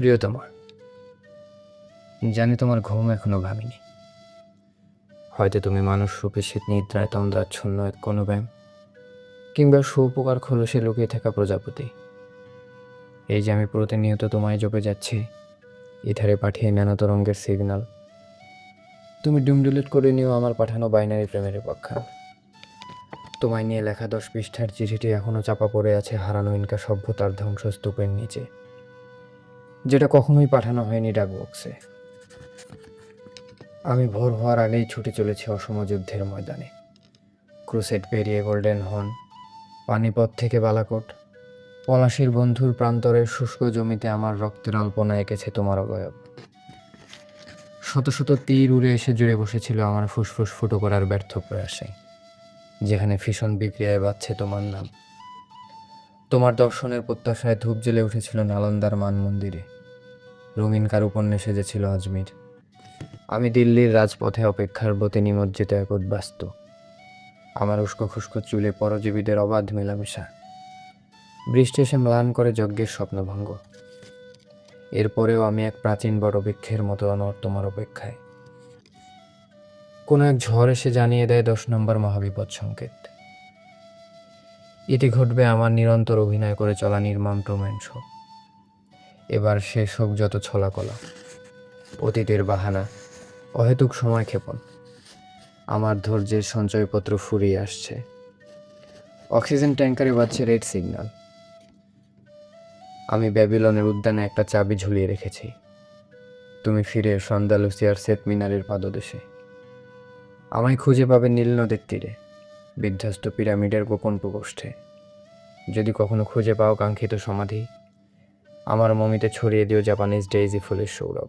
প্রিয়তমা, জানি তোমার ঘুম এখনও ভাঙিনি হয়তো তুমি মানুষ রূপে শীত নিদ্রায় তন্দ্রাচ্ছন্ন এক কোনো ব্যায়াম, কিংবা সুপকার খোলসে লুকিয়ে থাকা প্রজাপতি। এই যে আমি প্রতিনিয়ত তোমায় জপে যাচ্ছি ইথারে পাঠিয়ে ন্যানো তরঙ্গের সিগন্যাল তুমি ডিমডিলিট করে নিও আমার পাঠানো বাইনারি প্রেমের পক্ষা। তোমায় নিয়ে লেখা দশ পৃষ্ঠার চিঠিটি এখনও চাপা পড়ে আছে হারানো ইনকা সভ্যতার ধ্বংসস্তূপের নিচে। যেটা কখনোই পাঠানো হয়নি ডাক বক্সে আমি ভোর হওয়ার আগেই ছুটে চলেছি অসম যুদ্ধের ময়দানে। ক্রুসেট পেরিয়ে গোল্ডেন হর্ন, পানিপথ থেকে বালাকোট, পলাশির বন্ধুর প্রান্তরের শুষ্ক জমিতে আমার রক্তের আলপনা এঁকেছে তোমার অবয়ব। শত শত তীর উড়ে এসে জুড়ে বসেছিল আমার ফুসফুস ফুটো করার ব্যর্থ প্রয়াসে, যেখানে ভীষণ বিক্রিয়ায় বাজছে তোমার নাম। তোমার দর্শনের প্রত্যাশায় ধূপ জ্বেলে উঠেছিল নালন্দার মান মন্দিরে রঙিন কার উপন্যে সেজেছিল আজমির। আমি দিল্লির রাজপথে অপেক্ষার ব্রতে নিমজ্জিত এক উদ্বাস্ত। আমার উস্কো খুস্কো চুলে পরজীবীদের অবাধ মেলামেশা। বৃষ্টি এসে ম্লান করে যজ্ঞের স্বপ্নভঙ্গ। এরপরেও আমি এক প্রাচীন বটবৃক্ষের মতো অনর তোমার অপেক্ষায়। কোনো এক ঝড় এসে জানিয়ে দেয় দশ নম্বর মহাবিপদ সংকেত। এটি ঘটবে আমার নিরন্তর অভিনয় করে চলা নির্মম ট্রোম্যান শো। এবার শেষ হোক যত ছলাকলা। অতীতের বাহানা, অহেতুক সময় ক্ষেপণ। আমার ধৈর্যের সঞ্চয়পত্র ফুরিয়ে আসছে। অক্সিজেন ট্যাঙ্কারে বাজছে রেড সিগন্যাল। আমি ব্যাবিলনের উদ্যানে একটা চাবি ঝুলিয়ে রেখেছি। তুমি ফিরে সন্দালুসিয়ার সেত মিনারের পাদদেশে। আমায় খুঁজে পাবে নীল নদের তীরে। বিধ্বস্ত পিরামিডের গোপন প্রকোষ্ঠে। যদি কখনো খুঁজে পাও কাঙ্ক্ষিত সমাধি, আমার মমিতে ছড়িয়ে দিও জাপানিজ ডেইজি ফুলের সৌরভ।